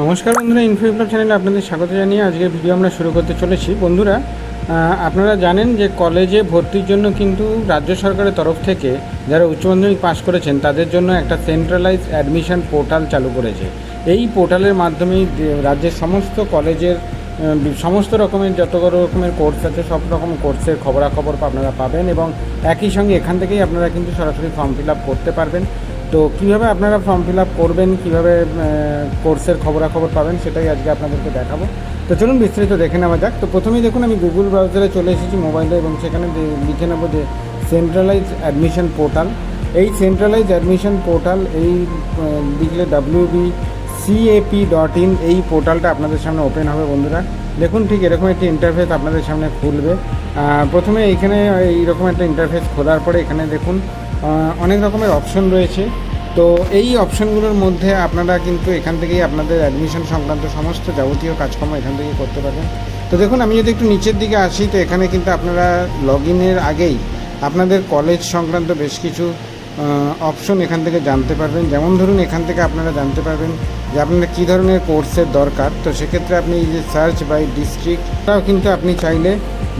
নমস্কার বন্ধুরা ইনফো বিপ্লব চ্যানেলে আপনাদের স্বাগত জানিয়ে আজকের ভিডিও আমরা শুরু করতে চলেছি। বন্ধুরা আপনারা জানেন যে কলেজে ভর্তির জন্য কিন্তু রাজ্য সরকারের তরফ থেকে যারা উচ্চ মাধ্যমিক পাশ করেছেন, তাদের জন্য একটা সেন্ট্রালাইজ অ্যাডমিশন পোর্টাল চালু করেছে। এই পোর্টালের মাধ্যমেই রাজ্যের সমস্ত কলেজের সমস্ত রকমের, যত রকমের কোর্স আছে, সব রকম কোর্সের খবরাখবর আপনারা পাবেন এবং একই সঙ্গে এখান থেকেই আপনারা কিন্তু সরাসরি ফর্ম ফিল আপ করতে পারবেন। তো কীভাবে আপনারা ফর্ম ফিল আপ করবেন, কীভাবে কোর্সের খবরাখবর পাবেন সেটাই আজকে আপনাদেরকে দেখাবো। তো চলুন বিস্তারিত দেখে নেওয়া যাক। তো প্রথমেই দেখুন, আমি গুগল ব্রাউজারে চলে এসেছি মোবাইলে এবং সেখানে লিখে নেব যে সেন্ট্রালাইজ অ্যাডমিশন পোর্টাল এই সেন্ট্রালাইজ অ্যাডমিশন পোর্টাল এই লিখলে W B CAP dot in এই পোর্টালটা আপনাদের সামনে ওপেন হবে বন্ধুরা। দেখুন ঠিক এরকম একটি ইন্টারফেস আপনাদের সামনে খুলবে। প্রথমে এইখানে এইরকম একটা ইন্টারফেস খোলার পরে এখানে দেখুন অনেক রকমের অপশন রয়েছে। তো এই অপশনগুলোর মধ্যে আপনারা কিন্তু এখান থেকেই আপনাদের অ্যাডমিশন সংক্রান্ত সমস্ত যাবতীয় কাজকর্ম এখান থেকেই করতে পারবেন। তো দেখুন, আমি যদি একটু নিচের দিকে আসি, তো এখানে কিন্তু আপনারা লগ ইনের আগেই আপনাদের কলেজ সংক্রান্ত বেশ কিছু অপশন এখান থেকে জানতে পারবেন। যেমন ধরুন, এখান থেকে আপনারা জানতে পারবেন যে আপনার কী ধরনের কোর্সের দরকার। তো সেক্ষেত্রে আপনি যে সার্চ বাই ডিস্ট্রিক্টটাও কিন্তু আপনি চাইলে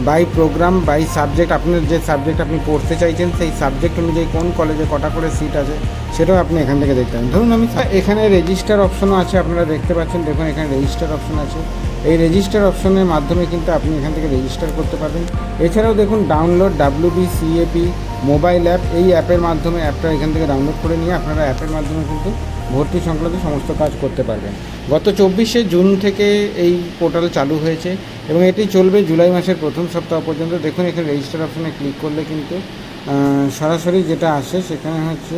বাই প্রোগ্রাম বাই সাবজেক্ট আপনার যে সাবজেক্ট আপনি পড়তে চাইছেন, সেই সাবজেক্ট অনুযায়ী কোন কলেজে কটা করে সিট আছে, সেটাও আপনি এখান থেকে দেখতে পারেন। ধরুন আমি এখানে রেজিস্টার অপশনও আছে, আপনারা দেখতে পাচ্ছেন, দেখুন এখানে রেজিস্টার অপশন আছে। এই রেজিস্টার অপশনের মাধ্যমে কিন্তু আপনি এখান থেকে রেজিস্টার করতে পারবেন। এছাড়াও দেখুন download W B CAP mobile app এই অ্যাপের মাধ্যমে অ্যাপটা এখান থেকে ডাউনলোড করে নিয়ে আপনারা অ্যাপের মাধ্যমে কিন্তু ভর্তি সংক্রান্ত সমস্ত কাজ করতে পারবেন গত চব্বিশে জুন থেকে এই পোর্টাল চালু হয়েছে এবং এটি চলবে জুলাই মাসের প্রথম সপ্তাহ পর্যন্ত। দেখুন, এখানে রেজিস্টার অপশনে ক্লিক করলে কিন্তু সরাসরি যেটা আসে সেখানে হচ্ছে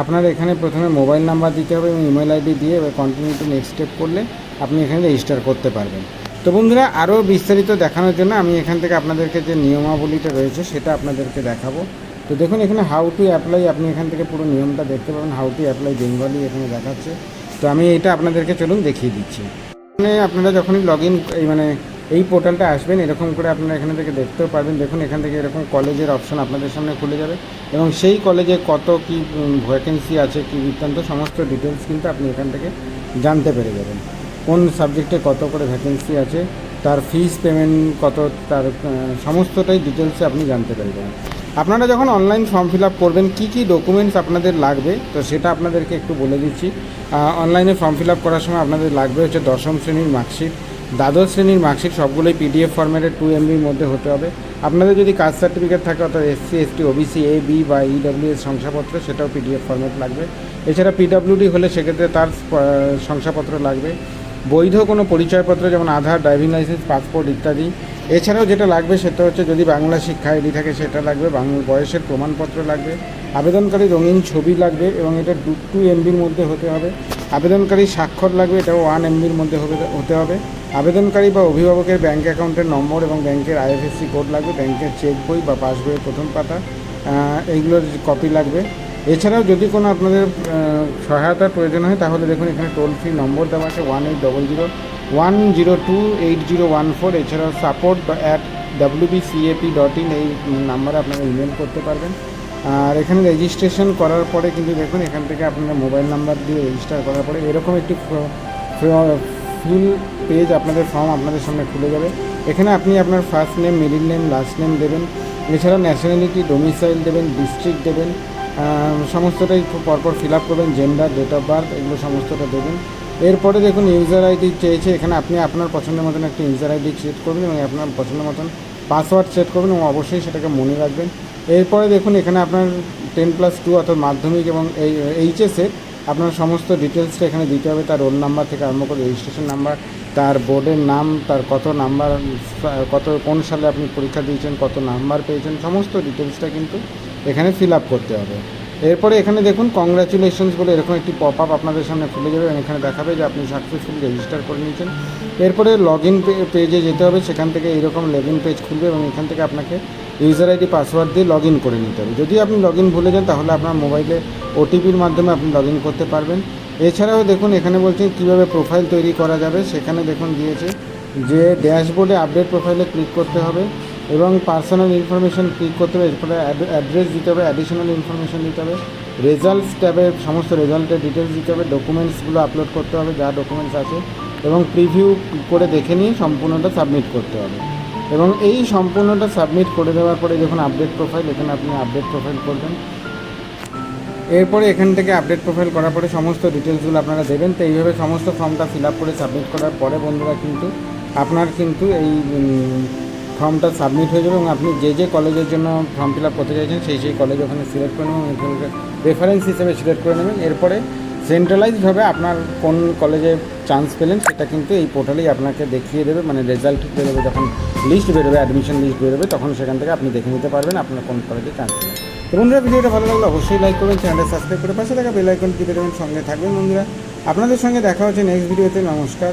আপনার এখানে প্রথমে মোবাইল নাম্বার দিতে হবে এবং ইমেল আইডি দিয়ে এবার কন্টিনিউ টু নেক্সট স্টেপ করলে আপনি এখানে রেজিস্টার করতে পারবেন। তো বন্ধুরা, আরও বিস্তারিত দেখানোর জন্য আমি এখান থেকে আপনাদেরকে যে নিয়মাবলীটা রয়েছে সেটা আপনাদেরকে দেখাবো। তো দেখুন, এখানে হাউ টু অ্যাপ্লাই আপনি এখান থেকে পুরো নিয়মটা দেখতে পাবেন হাউ টু অ্যাপ্লাই বেঙ্গলি এখানে দেখাচ্ছে। তো আমি এটা আপনাদেরকে চলুন দেখিয়ে দিচ্ছি। এখানে আপনারা যখনই লগ ইন এই মানে এই পোর্টালটা আসবেন, এরকম করে আপনারা এখানে থেকে দেখতেও পারবেন। দেখুন, এখান থেকে এরকম কলেজের অপশন আপনাদের সামনে খুলে যাবে এবং সেই কলেজে কত কি ভ্যাকেন্সি আছে, কি বৃত্তান্ত, সমস্ত ডিটেলস কিন্তু আপনি এখান থেকে জানতে পেরে যাবেন। কোন সাবজেক্টে কত করে ভ্যাকেন্সি আছে, তার ফিস পেমেন্ট কত, তার সমস্তটাই ডিটেলসে আপনি জানতে পেরে যাবেন। আপনারা যখন অনলাইন ফর্ম ফিল আপ করবেন, কী কী ডকুমেন্টস আপনাদের লাগবে? তো সেটা আপনাদেরকে একটু বলে দিচ্ছি। অনলাইনে ফর্ম ফিল আপ করার সময় আপনাদের লাগবে হচ্ছে দশম শ্রেণির মার্কশিট দ্বাদশ শ্রেণির মার্কশিট সবগুলোই পিডিএফ ফরম্যাটে টু এমবির মধ্যে হতে হবে। আপনাদের যদি কাস্ট সার্টিফিকেট থাকে, অর্থাৎ SC ST OBC A B বা ইডব্লিউ এস শংসাপত্র, সেটাও পিডিএফ ফরম্যাট লাগবে। এছাড়া পিডব্লিউডি হলে সেক্ষেত্রে তার শংসাপত্র লাগবে। বৈধ কোনো পরিচয়পত্র, যেমন আধার ড্রাইভিং লাইসেন্স পাসপোর্ট ইত্যাদি। এছাড়াও যেটা লাগবে সেটা হচ্ছে যদি বাংলা শিক্ষা আইডি থাকে সেটা লাগবে, বাংলা বয়সের প্রমাণপত্র লাগবে, আবেদনকারী রঙিন ছবি লাগবে এবং এটা টু টু এমবির মধ্যে হতে হবে। আবেদনকারী স্বাক্ষর লাগবে এটা ওয়ান এমবির মধ্যে হতে হবে। আবেদনকারী বা অভিভাবকের ব্যাঙ্ক অ্যাকাউন্টের নম্বর এবং ব্যাংকের আইএফএসসি কোড লাগবে, ব্যাংকের চেক বই বা পাসবইয়ের প্রথম পাতা এইগুলোর কপি লাগবে। এছাড়াও যদি কোনো আপনাদের সহায়তার প্রয়োজন হয়, তাহলে দেখুন এখানে টোল ফ্রি নম্বর দেওয়া আছে one eight double zero one zero two eight zero one four এছাড়াও support at WBCAP dot in এই নাম্বারে আপনারা ইমেল করতে পারবেন। আর এখানে রেজিস্ট্রেশন করার পরে কিন্তু দেখুন, এখান থেকে আপনারা মোবাইল নাম্বার দিয়ে রেজিস্টার করার পরে এরকম একটি ফুল পেজ আপনাদের ফর্ম আপনাদের সামনে খুলে যাবে। এখানে আপনি আপনার first name middle name last name দেবেন। এছাড়া ন্যাশনালিটি ডোমিসাইল দেবেন ডিস্ট্রিক্ট দেবেন। সমস্তটাই পরপর ফিল আপ করবেন জেন্ডার ডেট অফ বার্থ এগুলো সমস্তটা দেবেন এরপরে দেখুন ইউজার আইডি চেয়েছে, এখানে আপনি আপনার পছন্দের মতন একটা ইউজার আইডি সেট করবেন এবং আপনার পছন্দের মতন পাসওয়ার্ড সেট করবেন এবং অবশ্যই সেটাকে মনে রাখবেন। এরপরে দেখুন এখানে আপনার টেন প্লাস টু অর্থাৎ মাধ্যমিক এবং এই এইচএসের আপনার সমস্ত ডিটেলসটা এখানে দিতে হবে, তার রোল নাম্বার থেকে আরম্ভ করে রেজিস্ট্রেশন নাম্বার তার বোর্ডের নাম, তার কত নাম্বার কত, কোন সালে আপনি পরীক্ষা দিয়েছেন, কত নাম্বার পেয়েছেন, সমস্ত ডিটেলসটা কিন্তু এখানে ফিল আপ করতে হবে। এরপরে এখানে দেখুন কংগ্রাচুলেশনস বলে এরকম একটি পপ আপ আপনাদের সামনে খুলে যাবে এবং এখানে দেখাবে যে আপনি সাকসেসফুলি রেজিস্টার করে নিয়েছেন। এরপরে লগ ইন পেজে যেতে হবে, সেখান থেকে এইরকম লগ ইন পেজ খুলবে এবং এখান থেকে আপনাকে ইউজার আইডি পাসওয়ার্ড দিয়ে লগ ইন করে নিতে হবে। যদি আপনি লগ ইন ভুলে যান, তাহলে আপনার মোবাইলে ওটিপির মাধ্যমে আপনি লগ ইন করতে পারবেন। এছাড়াও দেখুন, এখানে বলছেন কীভাবে প্রোফাইল তৈরি করা যাবে। সেখানে দেখুন দিয়েছে যে ড্যাশবোর্ডে আপডেট প্রোফাইলে ক্লিক করতে হবে। এবং পার্সোনাল ইনফরমেশন ক্লিক করতে হবে, এরপরে অ্যাড্রেস দিতে হবে অ্যাডিশনাল ইনফরমেশন দিতে হবে রেজাল্টস ট্যাবে সমস্ত রেজাল্টের ডিটেলস দিতে হবে ডকুমেন্টসগুলো আপলোড করতে হবে, যা ডকুমেন্টস আছে, এবং প্রিভিউ করে দেখে নিয়ে সম্পূর্ণটা সাবমিট করতে হবে। এবং এই সম্পূর্ণটা সাবমিট করে দেওয়ার পরে যখন আপডেট প্রোফাইল এখানে আপনি আপডেট প্রোফাইল করবেন। এরপরে এখান থেকে আপডেট প্রোফাইল করার পরে সমস্ত ডিটেলসগুলো আপনারা দেবেন। তো এইভাবে সমস্ত ফর্মটা ফিল আপ করে সাবমিট করার পরে বন্ধুরা কিন্তু, আপনার কিন্তু এই ফর্মটা সাবমিট হয়ে যাবে এবং আপনি যে যে কলেজের জন্য ফর্ম ফিল আপ করতে চাইছেন, সেই সেই কলেজ ওখানে সিলেক্ট করে নেবেন রেফারেন্স হিসেবে সিলেক্ট করে নেবেন। এরপরে সেন্ট্রালাইজডভাবে আপনার কোন কলেজে চান্স পেলেন, সেটা কিন্তু এই পোর্টালেই আপনাকে দেখিয়ে দেবে মানে রেজাল্ট বেরোবে, যখন লিস্ট বেরোবে অ্যাডমিশন লিস্ট বেরোবে, তখন সেখান থেকে আপনি দেখে নিতে পারবেন আপনার কোন কলেজে চান্স পেলেন। তো বন্ধুরা, ভিডিওটা ভালো লাগলে অবশ্যই লাইক করবেন চ্যানেলটা সাবস্ক্রাইব করে পাশে থাকা বেল আইকন টিপে দেবেন সঙ্গে থাকবেন বন্ধুরা। আপনাদের সঙ্গে দেখা হচ্ছে নেক্সট ভিডিওতে নমস্কার।